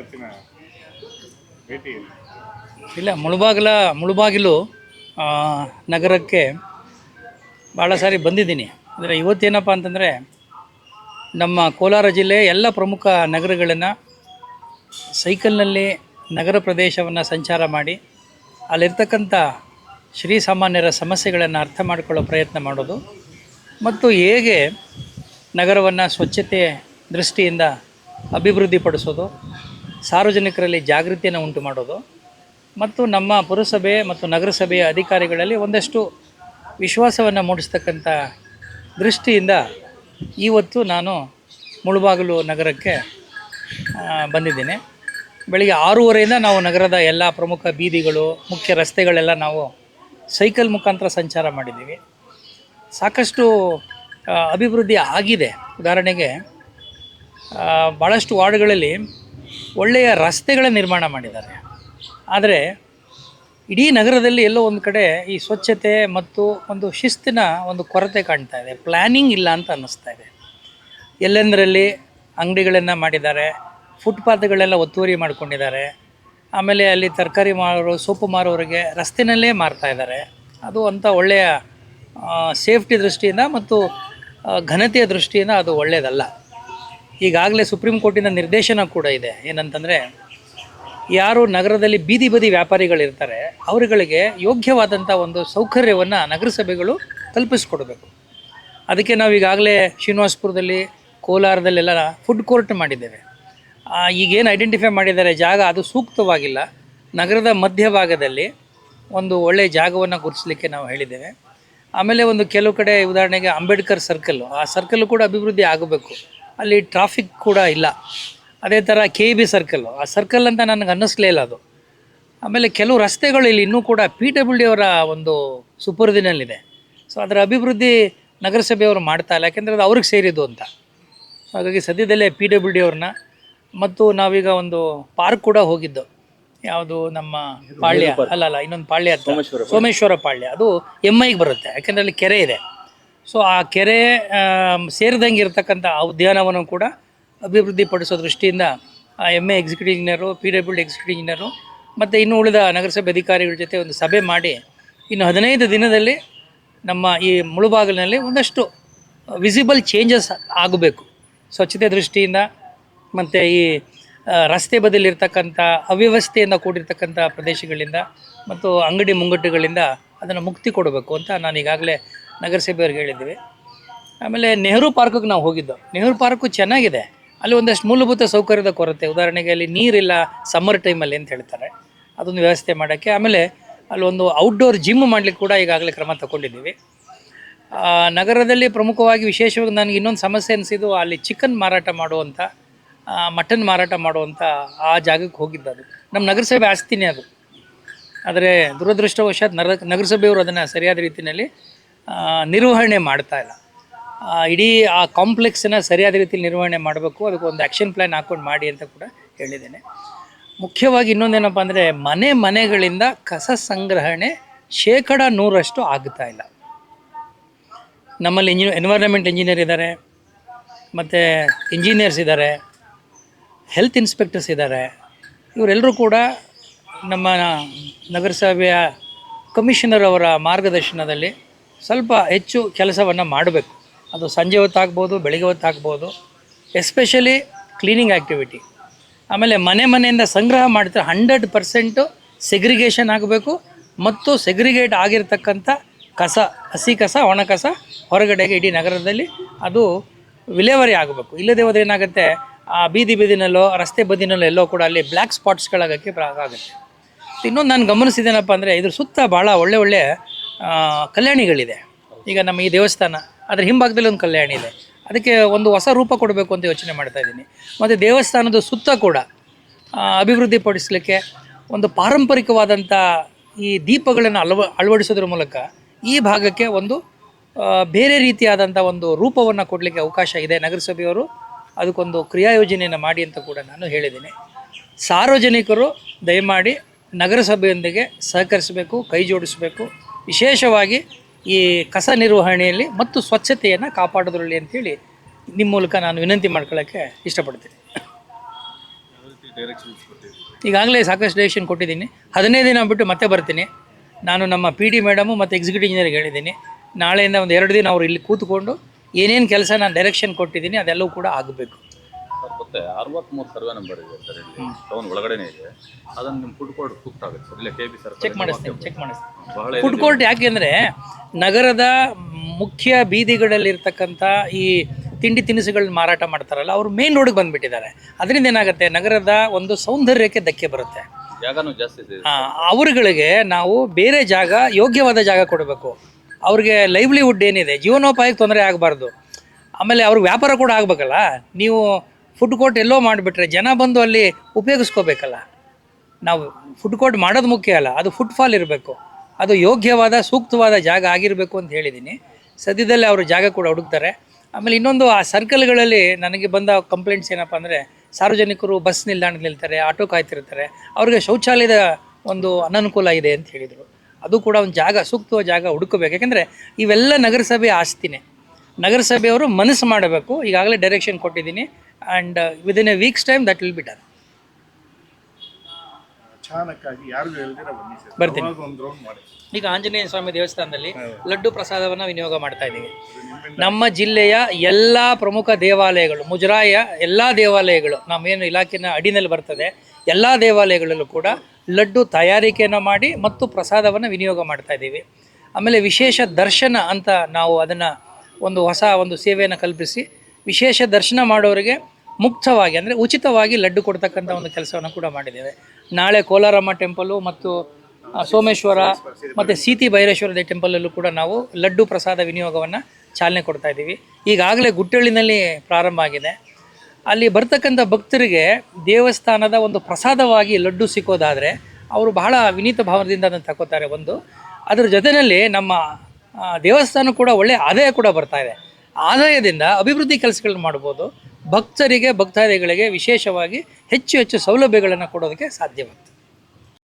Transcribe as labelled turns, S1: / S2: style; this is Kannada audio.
S1: ಇವತ್ತಿನ ಭೇಟಿ?
S2: ಇಲ್ಲ, ಮುಳುಬಾಗಿಲ, ಮುಳುಬಾಗಿಲು ನಗರಕ್ಕೆ ಭಾಳ ಸಾರಿ ಬಂದಿದ್ದೀನಿ. ಅಂದರೆ ಇವತ್ತೇನಪ್ಪ ಅಂತಂದರೆ ನಮ್ಮ ಕೋಲಾರ ಜಿಲ್ಲೆ ಎಲ್ಲ ಪ್ರಮುಖ ನಗರಗಳನ್ನು ಸೈಕಲ್ನಲ್ಲಿ ನಗರ ಪ್ರದೇಶವನ್ನು ಸಂಚಾರ ಮಾಡಿ ಅಲ್ಲಿರ್ತಕ್ಕಂಥ ಶ್ರೀ ಸಾಮಾನ್ಯರ ಸಮಸ್ಯೆಗಳನ್ನು ಅರ್ಥ ಮಾಡಿಕೊಳ್ಳೋ ಪ್ರಯತ್ನ ಮಾಡೋದು. ಮತ್ತು ಹೇಗೆ ನಗರವನ್ನು ಸ್ವಚ್ಛತೆ ದೃಷ್ಟಿಯಿಂದ ಅಭಿವೃದ್ಧಿಪಡಿಸೋದು ಸಾರ್ವಜನಿಕರಲ್ಲಿ ಜಾಗೃತಿಯನ್ನು ಉಂಟು ಮಾಡೋದು ಮತ್ತು ನಮ್ಮ ಪುರಸಭೆ ಮತ್ತು ನಗರಸಭೆಯ ಅಧಿಕಾರಿಗಳಲ್ಲಿ ಒಂದಷ್ಟು ವಿಶ್ವಾಸವನ್ನು ಮೂಡಿಸ್ತಕ್ಕಂಥ ದೃಷ್ಟಿಯಿಂದ ಇವತ್ತು ನಾನು ಮುಳುಬಾಗಿಲು ನಗರಕ್ಕೆ ಬಂದಿದ್ದೇನೆ. ಬೆಳಿಗ್ಗೆ ಆರೂವರೆಯಿಂದ ನಾವು ನಗರದ ಎಲ್ಲ ಪ್ರಮುಖ ಬೀದಿಗಳು, ಮುಖ್ಯ ರಸ್ತೆಗಳೆಲ್ಲ ನಾವು ಸೈಕಲ್ ಮುಖಾಂತರ ಸಂಚಾರ ಮಾಡಿದ್ದೀವಿ. ಸಾಕಷ್ಟು ಅಭಿವೃದ್ಧಿ ಆಗಿದೆ. ಉದಾಹರಣೆಗೆ ಭಾಳಷ್ಟು ವಾರ್ಡ್ಗಳಲ್ಲಿ ಒಳ್ಳೆಯ ರಸ್ತೆಗಳ ನಿರ್ಮಾಣ ಮಾಡಿದ್ದಾರೆ. ಆದರೆ ಇಡೀ ನಗರದಲ್ಲಿ ಎಲ್ಲೋ ಒಂದು ಕಡೆ ಈ ಸ್ವಚ್ಛತೆ ಮತ್ತು ಒಂದು ಶಿಸ್ತಿನ ಒಂದು ಕೊರತೆ ಕಾಣ್ತಾ ಇದೆ. ಪ್ಲ್ಯಾನಿಂಗ್ ಇಲ್ಲ ಅಂತ ಅನ್ನಿಸ್ತಾ ಇದೆ. ಎಲ್ಲೆಂದರಲ್ಲಿ ಅಂಗಡಿಗಳನ್ನು ಮಾಡಿದ್ದಾರೆ ಫುಟ್ಪಾತ್ಗಳೆಲ್ಲ ಒತ್ತುವರಿ ಮಾಡ್ಕೊಂಡಿದ್ದಾರೆ. ಆಮೇಲೆ ಅಲ್ಲಿ ತರಕಾರಿ ಮಾರೋರು ಸೊಪ್ಪು ಮಾರೋರಿಗೆ ರಸ್ತೆಯಲ್ಲೇ ಮಾರ್ತಾ ಇದ್ದಾರೆ. ಅದು ಅಂಥ ಒಳ್ಳೆಯ ಸೇಫ್ಟಿ ದೃಷ್ಟಿಯಿಂದ ಮತ್ತು ಘನತೆಯ ದೃಷ್ಟಿಯಿಂದ ಅದು ಒಳ್ಳೆಯದಲ್ಲ. ಈಗಾಗಲೇ ಸುಪ್ರೀಂ ಕೋರ್ಟಿನ ನಿರ್ದೇಶನ ಕೂಡ ಇದೆ. ಏನಂತಂದರೆ, ಯಾರು ನಗರದಲ್ಲಿ ಬೀದಿ ಬದಿ ವ್ಯಾಪಾರಿಗಳಿರ್ತಾರೆ, ಅವರುಗಳಿಗೆ ಯೋಗ್ಯವಾದಂಥ ಒಂದು ಸೌಕರ್ಯವನ್ನು ನಗರಸಭೆಗಳು ಕಲ್ಪಿಸ್ಕೊಡ್ಬೇಕು. ಅದಕ್ಕೆ ನಾವು ಈಗಾಗಲೇ ಶ್ರೀನಿವಾಸಪುರದಲ್ಲಿ, ಕೋಲಾರದಲ್ಲೆಲ್ಲ ಫುಡ್ ಕೋರ್ಟ್ ಮಾಡಿದ್ದೇವೆ. ಈಗೇನು ಐಡೆಂಟಿಫೈ ಮಾಡಿದ್ದಾರೆ, ಜಾಗ ಅದು ಸೂಕ್ತವಾಗಿಲ್ಲ. ನಗರದ ಮಧ್ಯಭಾಗದಲ್ಲಿ ಒಂದು ಒಳ್ಳೆಯ ಜಾಗವನ್ನು ಗುರುತಿಸಲಿಕ್ಕೆ ನಾವು ಹೇಳಿದ್ದೇವೆ. ಆಮೇಲೆ ಒಂದು ಕೆಲವು ಕಡೆ ಉದಾಹರಣೆಗೆ ಅಂಬೇಡ್ಕರ್ ಸರ್ಕಲ್ಲು ಆ ಸರ್ಕಲ್ಲು ಕೂಡ ಅಭಿವೃದ್ಧಿ ಆಗಬೇಕು. ಅಲ್ಲಿ ಟ್ರಾಫಿಕ್ ಕೂಡ ಇಲ್ಲ. ಅದೇ ಥರ ಕೆ ಬಿ ಸರ್ಕಲ್ಲು ಆ ಸರ್ಕಲ್ ಅಂತ ನನಗೆ ಅನ್ನಿಸ್ಲೇ ಇಲ್ಲ ಅದು. ಆಮೇಲೆ ಕೆಲವು ರಸ್ತೆಗಳು ಇಲ್ಲಿ ಇನ್ನೂ ಕೂಡ ಪಿ ಡಬ್ಲ್ಯೂ ಡಿ ಅವರ ಒಂದು ಸುಪರ್ದಿನಲ್ಲಿದೆ. ಸೊ ಅದರ ಅಭಿವೃದ್ಧಿ ನಗರಸಭೆಯವರು ಮಾಡ್ತಾ ಇಲ್ಲ. ಯಾಕೆಂದರೆ ಅದು ಅವ್ರಿಗೆ ಸೇರಿದ್ದು ಅಂತ. ಹಾಗಾಗಿ ಸದ್ಯದಲ್ಲೇ ಪಿ ಡಬ್ಲ್ಯೂ ಡಿ ಅವ್ರನ್ನ ಮತ್ತು ನಾವೀಗ ಒಂದು ಪಾರ್ಕ್ ಕೂಡ ಹೋಗಿದ್ದು. ಯಾವುದು ನಮ್ಮ ಪಾಳ್ಯ ಅಲ್ಲ ಅಲ್ಲ ಇನ್ನೊಂದು ಪಾಳ್ಯ ಸೋಮೇಶ್ವರ ಪಾಳ್ಯ. ಅದು ಎಂ ಐಗೆ ಬರುತ್ತೆ. ಯಾಕೆಂದರೆ ಅಲ್ಲಿ ಕೆರೆ ಇದೆ. ಸೊ ಆ ಕೆರೆ ಸೇರಿದಂಗೆ ಇರತಕ್ಕಂಥ ಆ ಉದ್ಯಾನವನ ಕೂಡ ಅಭಿವೃದ್ಧಿಪಡಿಸೋ ದೃಷ್ಟಿಯಿಂದ ಆ M A executive engineer P W executive engineer ಮತ್ತು ಇನ್ನು ಉಳಿದ ನಗರಸಭೆ ಅಧಿಕಾರಿಗಳ ಜೊತೆ ಒಂದು ಸಭೆ ಮಾಡಿ ಇನ್ನು ಹದಿನೈದು ದಿನದಲ್ಲಿ ನಮ್ಮ ಈ ಮುಳುಬಾಗಿಲಿನಲ್ಲಿ ಒಂದಷ್ಟು ವಿಸಿಬಲ್ ಚೇಂಜಸ್ ಆಗಬೇಕು. ಸ್ವಚ್ಛತೆ ದೃಷ್ಟಿಯಿಂದ ಮತ್ತು ಈ ರಸ್ತೆ ಬದಿಲಿರ್ತಕ್ಕಂಥ ಅವ್ಯವಸ್ಥೆಯಿಂದ ಕೂಡಿರ್ತಕ್ಕಂಥ ಪ್ರದೇಶಗಳಿಂದ ಮತ್ತು ಅಂಗಡಿ ಮುಂಗಟ್ಟುಗಳಿಂದ ಅದನ್ನು ಮುಕ್ತಿ ಕೊಡಬೇಕು ಅಂತ ನಾನು ಈಗಾಗಲೇ ನಗರಸಭೆಯವ್ರಿಗೆ ಹೇಳಿದ್ವಿ. ಆಮೇಲೆ ನೆಹರು ಪಾರ್ಕಿಗೆ ನಾವು ಹೋಗಿದ್ದು? ನೆಹರು ಪಾರ್ಕು ಚೆನ್ನಾಗಿದೆ. ಅಲ್ಲಿ ಒಂದಷ್ಟು ಮೂಲಭೂತ ಸೌಕರ್ಯದ ಕೊರತೆ. ಉದಾಹರಣೆಗೆ ಅಲ್ಲಿ ನೀರಿಲ್ಲ ಸಮ್ಮರ್ ಟೈಮಲ್ಲಿ ಅಂತ ಹೇಳ್ತಾರೆ. ಅದೊಂದು ವ್ಯವಸ್ಥೆ ಮಾಡೋಕ್ಕೆ. ಆಮೇಲೆ ಅಲ್ಲಿ ಒಂದು ಔಟ್ಡೋರ್ ಜಿಮ್ ಮಾಡಲಿಕ್ಕೆ ಕೂಡ ಈಗಾಗಲೇ ಕ್ರಮ ತಗೊಂಡಿದ್ದೀವಿ. ನಗರದಲ್ಲಿ ಪ್ರಮುಖವಾಗಿ ವಿಶೇಷವಾಗಿ ನನಗೆ ಇನ್ನೊಂದು ಸಮಸ್ಯೆ ಅನಿಸಿದ್ದು ಅಲ್ಲಿ ಚಿಕನ್ ಮಾರಾಟ ಮಾಡುವಂಥ ಮಟನ್ ಮಾರಾಟ ಮಾಡುವಂಥ ಆ ಜಾಗಕ್ಕೆ ಹೋಗಿದ್ದು ಅದು. ನಮ್ಮ ನಗರಸಭೆ ಆಸ್ತಿನೇ ಅದು. ಆದರೆ ದುರದೃಷ್ಟವಶಾತ್ ನರ, ನಗರಸಭೆಯವರು ಅದನ್ನು ಸರಿಯಾದ ರೀತಿಯಲ್ಲಿ ನಿರ್ವಹಣೆ ಮಾಡ್ತಾ ಇಲ್ಲ. ಇಡೀ ಆ ಕಾಂಪ್ಲೆಕ್ಸನ್ನು ಸರಿಯಾದ ರೀತಿಯಲ್ಲಿ ನಿರ್ವಹಣೆ ಮಾಡಬೇಕು, ಅದಕ್ಕೆ ಒಂದು ಆ್ಯಕ್ಷನ್ ಪ್ಲ್ಯಾನ್ ಹಾಕ್ಕೊಂಡು ಮಾಡಿ ಅಂತ ಕೂಡ ಹೇಳಿದ್ದೇನೆ. ಮುಖ್ಯವಾಗಿ ಇನ್ನೊಂದೇನಪ್ಪ ಅಂದರೆ ಮನೆ ಮನೆಗಳಿಂದ ಕಸ ಸಂಗ್ರಹಣೆ ಶೇಕಡ ನೂರಷ್ಟು ಆಗ್ತಾ ಇಲ್ಲ. ನಮ್ಮಲ್ಲಿ ಇಂಜಿನಿಯರ್ ಎನ್ವೈರನ್ಮೆಂಟ್ ಇಂಜಿನಿಯರ್ ಇದ್ದಾರೆ, ಮತ್ತು ಇಂಜಿನಿಯರ್ಸ್ ಇದ್ದಾರೆ ಹೆಲ್ತ್ ಇನ್ಸ್ಪೆಕ್ಟರ್ಸ್ ಇದ್ದಾರೆ. ಇವರೆಲ್ಲರೂ ಕೂಡ ನಮ್ಮ ನಗರಸಭೆಯ ಕಮಿಷನರ್ ಅವರ ಮಾರ್ಗದರ್ಶನದಲ್ಲಿ ಸ್ವಲ್ಪ ಹೆಚ್ಚು ಕೆಲಸವನ್ನು ಮಾಡಬೇಕು. ಅದು ಸಂಜೆ ಹೊತ್ತಾಗ್ಬೋದು, ಬೆಳಿಗ್ಗೆ ಹೊತ್ತಾಗ್ಬೋದು ಎಸ್ಪೆಷಲಿ ಕ್ಲೀನಿಂಗ್ ಆ್ಯಕ್ಟಿವಿಟಿ ಆಮೇಲೆ ಮನೆ ಮನೆಯಿಂದ ಸಂಗ್ರಹ ಮಾಡ್ತಾರೆ ಹಂಡ್ರೆಡ್ ಪರ್ಸೆಂಟು ಸೆಗ್ರಿಗೇಷನ್ ಆಗಬೇಕು ಮತ್ತು ಸೆಗ್ರಿಗೇಟ್ ಆಗಿರ್ತಕ್ಕಂಥ ಕಸ, ಹಸಿ ಕಸ, ಒಣ ಕಸ ಹೊರಗಡೆಗೆ ಇಡೀ ನಗರದಲ್ಲಿ ಅದು ವಿಲೇವಾರಿ ಆಗಬೇಕು. ಇಲ್ಲದೇ ಹೋದರೆ ಏನಾಗುತ್ತೆ, ಆ ಬೀದಿ ಬೀದಿನಲ್ಲೋ, ರಸ್ತೆ ಬದಿನಲ್ಲೋ ಎಲ್ಲೋ ಕೂಡ ಅಲ್ಲಿ ಬ್ಲ್ಯಾಕ್ ಸ್ಪಾಟ್ಸ್ಗಳಾಗೋಕ್ಕೆ ಆಗುತ್ತೆ. ಇನ್ನೊಂದು ನಾನು ಗಮನಿಸಿದ್ದೇನಪ್ಪ ಅಂದರೆ ಇದ್ರ ಸುತ್ತ ಭಾಳ ಒಳ್ಳೆ ಒಳ್ಳೆ ಕಲ್ಯಾಣಿಗಳಿದೆ. ಈಗ ನಮ್ಮ ಈ ದೇವಸ್ಥಾನ, ಅದರ ಹಿಂಭಾಗದಲ್ಲಿ ಒಂದು ಕಲ್ಯಾಣಿ ಇದೆ. ಅದಕ್ಕೆ ಒಂದು ಹೊಸ ರೂಪ ಕೊಡಬೇಕು ಅಂತ ಯೋಚನೆ ಮಾಡ್ತಾ ಇದ್ದೀನಿ. ಮತ್ತು ದೇವಸ್ಥಾನದ ಸುತ್ತ ಕೂಡ ಅಭಿವೃದ್ಧಿಪಡಿಸಲಿಕ್ಕೆ ಒಂದು ಪಾರಂಪರಿಕವಾದಂಥ ಈ ದೀಪಗಳನ್ನು ಅಳವ, ಅಳವಡಿಸೋದ್ರ ಮೂಲಕ ಈ ಭಾಗಕ್ಕೆ ಒಂದು ಬೇರೆ ರೀತಿಯಾದಂಥ ಒಂದು ರೂಪವನ್ನು ಕೊಡಲಿಕ್ಕೆ ಅವಕಾಶ ಇದೆ. ನಗರಸಭೆಯವರು ಅದಕ್ಕೊಂದು ಕ್ರಿಯಾ ಯೋಜನೆಯನ್ನು ಮಾಡಿ ಅಂತ ಕೂಡ ನಾನು ಹೇಳಿದ್ದೀನಿ. ಸಾರ್ವಜನಿಕರು ದಯಮಾಡಿ ನಗರಸಭೆಯೊಂದಿಗೆ ಸಹಕರಿಸಬೇಕು, ಕೈ ಜೋಡಿಸಬೇಕು. ವಿಶೇಷವಾಗಿ ಈ ಕಸ ನಿರ್ವಹಣೆಯಲ್ಲಿ ಮತ್ತು ಸ್ವಚ್ಛತೆಯನ್ನು ಕಾಪಾಡೋದ್ರಲ್ಲಿ ಅಂತೇಳಿ ನಿಮ್ಮ ಮೂಲಕ ನಾನು ವಿನಂತಿ ಮಾಡ್ಕೊಳ್ಳೋಕ್ಕೆ ಇಷ್ಟಪಡ್ತೀನಿ. ಈಗಾಗಲೇ ಸಾಕಷ್ಟು ಡೈರೆಕ್ಷನ್ ಕೊಟ್ಟಿದ್ದೀನಿ. ಹದಿನೈದು ದಿನ ಬಿಟ್ಟು ಮತ್ತೆ ಬರ್ತೀನಿ. ನಾನು ನಮ್ಮ ಪಿ ಡಿ ಮೇಡಮು ಮತ್ತು ಎಕ್ಸಿಕ್ಯೂಟಿವ್ ಇಂಜಿನಿಯರ್ಗೆ ಹೇಳಿದ್ದೀನಿ. ನಾಳೆಯಿಂದ ಒಂದು ಎರಡು ದಿನ ಅವರು ಇಲ್ಲಿ ಕೂತ್ಕೊಂಡು ಏನೇನು ಕೆಲಸ ನಾನು ಡೈರೆಕ್ಷನ್ ಕೊಟ್ಟಿದ್ದೀನಿ ಅದೆಲ್ಲವೂ ಕೂಡ ಆಗಬೇಕು.
S3: ಮತ್ತೆ ಅರವತ್ಮೂರು ಸರ್ವೆ ನಂಬರ್ ಇದೆ ಸರ್ ಇಲ್ಲಿ. ಟೌನ್ ಒಳಗಡೆನೇ ಇದೆ. ಅದನ್ನು ನಿಮ್ಮ ಫುಡ್ ಕೋರ್ಟ್ ಸೂಕ್ತ ಆಗುತ್ತೆ. ಸರ್ ಇಲ್ಲ ಕೆ ಬಿ ಸರ್
S2: ಚೆಕ್ ಮಾಡಿಸ್ತೀನಿ ಚೆಕ್ ಮಾಡಿಸ್ತೀನಿ.
S3: ಬಹಳ
S2: ಫುಡ್ ಕೋರ್ಟ್ ಯಾಕೆಂದರೆ ನಗರದ ಮುಖ್ಯ ಬೀದಿಗಳಲ್ಲಿರ್ತಕ್ಕಂಥ ಈ ತಿಂಡಿ ತಿನಿಸುಗಳನ್ನ ಮಾರಾಟ ಮಾಡ್ತಾರಲ್ಲ ಅವರು ಮೇನ್ ರೋಡ್ಗೆ ಬಂದ್ಬಿಟ್ಟಿದ್ದಾರೆ. ಅದರಿಂದ ಏನಾಗುತ್ತೆ ನಗರದ ಒಂದು ಸೌಂದರ್ಯಕ್ಕೆ ಧಕ್ಕೆ ಬರುತ್ತೆ.
S3: ಜಾಗನೂ ಜಾಸ್ತಿ ಇದೆ.
S2: ಆ, ಅವರುಗಳಿಗೆ ನಾವು ಬೇರೆ ಜಾಗ ಯೋಗ್ಯವಾದ ಜಾಗ ಕೊಡಬೇಕು. ಅವ್ರಿಗೆ ಲೈವ್ಲಿಹುಡ್ ಏನಿದೆ ಜೀವನೋಪಾಯಕ್ಕೆ ತೊಂದರೆ ಆಗಬಾರ್ದು. ಆಮೇಲೆ ಅವ್ರಿಗೆ ವ್ಯಾಪಾರ ಕೂಡ ಆಗಬೇಕಲ್ಲ. ನೀವು ಫುಡ್ ಕೋರ್ಟ್ ಎಲ್ಲೋ ಮಾಡಿಬಿಟ್ರೆ ಜನ ಬಂದು ಅಲ್ಲಿ ಉಪಯೋಗಿಸ್ಕೋಬೇಕಲ್ಲ. ನಾವು ಫುಡ್ ಕೋರ್ಟ್ ಮಾಡೋದು ಮುಖ್ಯ ಅಲ್ಲ, ಅದು ಫುಟ್ಫಾಲ್ ಇರಬೇಕು. ಅದು ಯೋಗ್ಯವಾದ, ಸೂಕ್ತವಾದ ಜಾಗ ಆಗಿರಬೇಕು ಅಂತ ಹೇಳಿದ್ದೀನಿ ಸದ್ಯದಲ್ಲೇ ಅವರು ಜಾಗ ಕೂಡ ಹುಡುಕ್ತಾರೆ. ಆಮೇಲೆ ಇನ್ನೊಂದು ಆ ಸರ್ಕಲ್ಗಳಲ್ಲಿ ನನಗೆ ಬಂದ ಕಂಪ್ಲೇಂಟ್ಸ್ ಏನಪ್ಪ ಅಂದರೆ, ಸಾರ್ವಜನಿಕರು ಬಸ್ ನಿಲ್ದಾಣದಲ್ಲಿ ನಿಲ್ತಾರೆ ಆಟೋ ಕಾಯ್ತಿರ್ತಾರೆ. ಅವ್ರಿಗೆ ಶೌಚಾಲಯದ ಒಂದು ಅನನುಕೂಲ ಇದೆ ಅಂತ ಹೇಳಿದರು. ಅದು ಕೂಡ ಒಂದು ಜಾಗ, ಸೂಕ್ತವಾದ ಜಾಗ ಹುಡುಕಬೇಕು. ಯಾಕೆಂದರೆ ಇವೆಲ್ಲ ನಗರಸಭೆ ಆಸ್ತಿನೇ. ನಗರಸಭೆಯವರು ಮನಸ್ಸು ಮಾಡಬೇಕು. ಈಗಾಗಲೇ ಡೈರೆಕ್ಷನ್ ಕೊಟ್ಟಿದ್ದೀನಿ. And within a weeks time that will be done
S1: ಅಚಾನಕ್ಕಾಗಿ ಯಾರಿಗೂ ಹೇಳ್ದಿರ ಬನ್ನಿ ಸರ್.
S2: ಬರ್ತೀನಿ.
S1: ಅವಾಗ ಒಂದು ರೌಂಡ್ ಮಾಡಿ.
S2: ಈಗ ಆಂಜನೇಯ ಸ್ವಾಮಿ ದೇವಸ್ಥಾನದಲ್ಲಿ ಲಡ್ಡು ಪ್ರಸಾದವನ್ನು ವಿನಿಯೋಗ ಮಾಡ್ತಾ ಇದ್ದೀವಿ. ನಮ್ಮ ಜಿಲ್ಲೆಯ ಎಲ್ಲ ಪ್ರಮುಖ ದೇವಾಲಯಗಳು ಮುಜರಾಯ ಎಲ್ಲ ದೇವಾಲಯಗಳು ನಮ್ಮೇನು ಇಲಾಖೆನ ಅಡಿನಲ್ಲಿ ಬರ್ತದೆ ಎಲ್ಲ ದೇವಾಲಯಗಳಲ್ಲೂ ಕೂಡ ಲಡ್ಡು ತಯಾರಿಕೆಯನ್ನು ಮಾಡಿ ಮತ್ತು ಪ್ರಸಾದವನ್ನು ವಿನಿಯೋಗ ಮಾಡ್ತಾ ಇದ್ದೀವಿ. ಆಮೇಲೆ ವಿಶೇಷ ದರ್ಶನ ಅಂತ ನಾವು ಅದನ್ನು ಒಂದು ಹೊಸ ಒಂದು ಸೇವೆಯನ್ನು ಕಲ್ಪಿಸಿ ವಿಶೇಷ ದರ್ಶನ ಮಾಡೋರಿಗೆ ಮುಕ್ತವಾಗಿ ಅಂದರೆ ಉಚಿತವಾಗಿ ಲಡ್ಡು ಕೊಡ್ತಕ್ಕಂಥ ಒಂದು ಕೆಲಸವನ್ನು ಕೂಡ ಮಾಡಿದ್ದೇವೆ. ನಾಳೆ ಕೋಲಾರಮ್ಮ ಟೆಂಪಲು ಮತ್ತು ಸೋಮೇಶ್ವರ ಮತ್ತು ಸೀತಿ ಭೈರೇಶ್ವರ ಟೆಂಪಲಲ್ಲೂ ಕೂಡ ನಾವು ಲಡ್ಡು ಪ್ರಸಾದ ವಿನಿಯೋಗವನ್ನು ಚಾಲನೆ ಕೊಡ್ತಾ ಇದ್ದೀವಿ. ಈಗಾಗಲೇ ಗುಟ್ಟಳ್ಳಿನಲ್ಲಿ ಪ್ರಾರಂಭ ಆಗಿದೆ. ಅಲ್ಲಿ ಬರ್ತಕ್ಕಂಥ ಭಕ್ತರಿಗೆ ದೇವಸ್ಥಾನದ ಒಂದು ಪ್ರಸಾದವಾಗಿ ಲಡ್ಡು ಸಿಕ್ಕೋದಾದರೆ ಅವರು ಬಹಳ ವಿನೀತ ಭಾವನದಿಂದ ಅದನ್ನು ತಗೋತಾರೆ ಒಂದು. ಅದರ ಜೊತೆಯಲ್ಲಿ ನಮ್ಮ ದೇವಸ್ಥಾನ ಕೂಡ ಒಳ್ಳೆಯ ಆದಾಯ ಕೂಡ ಬರ್ತಾ ಇದೆ. ಆದಾಯದಿಂದ ಅಭಿವೃದ್ಧಿ ಕೆಲಸಗಳನ್ನ ಮಾಡ್ಬೋದು. ಭಕ್ತರಿಗೆ ಭಕ್ತಾದಿಗಳಿಗೆ ವಿಶೇಷವಾಗಿ ಹೆಚ್ಚು ಹೆಚ್ಚು ಸೌಲಭ್ಯಗಳನ್ನು ಕೊಡೋದಕ್ಕೆ ಸಾಧ್ಯವಾಗ್ತದೆ.